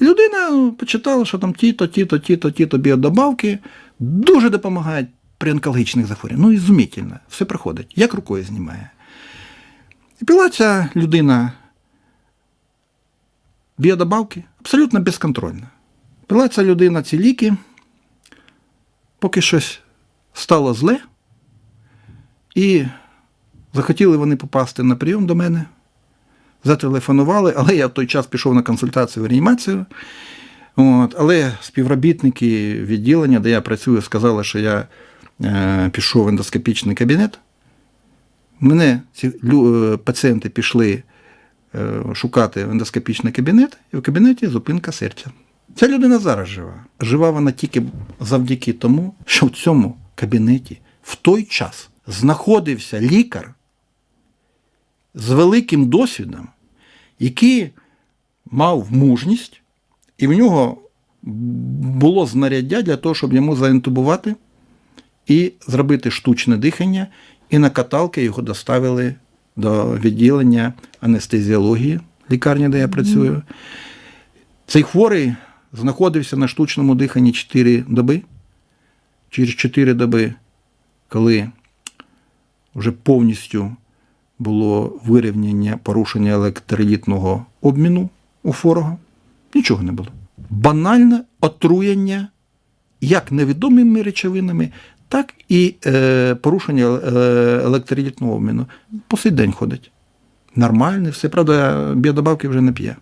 І людина почитала, що там ті-то, ті-то, ті-то, ті-то біодобавки дуже допомагають при онкологічних захворюваннях. Ну, ізумітельно, все проходить, як рукою знімає. І пила ця людина біодобавки абсолютно безконтрольно. Пила ця людина ці ліки, поки щось стало зле, і захотіли вони попасти на прийом до мене, зателефонували, але я в той час пішов на консультацію в реанімацію. От, але співробітники відділення, де я працюю, сказали, що я е, пішов в ендоскопічний кабінет. Мене ці лю- е, пацієнти пішли е, шукати ендоскопічний кабінет, і в кабінеті зупинка серця. Ця людина зараз жива. Жива вона тільки завдяки тому, що в цьому кабінеті в той час знаходився лікар з великим досвідом, який мав мужність, і в нього було знаряддя для того, щоб йому заінтубувати і зробити штучне дихання, і на каталки його доставили до відділення анестезіології, лікарні, де я працюю. Цей хворий знаходився на штучному диханні 4 доби. Через 4 доби, коли вже повністю було вирівняння порушення електролітного обміну у форога. нічого не було. Банальне отруєння як невідомими речовинами, так і е, порушення е, електролітного обміну. По сей день ходить. Нормальне, все, правда, біодобавки вже не п'є.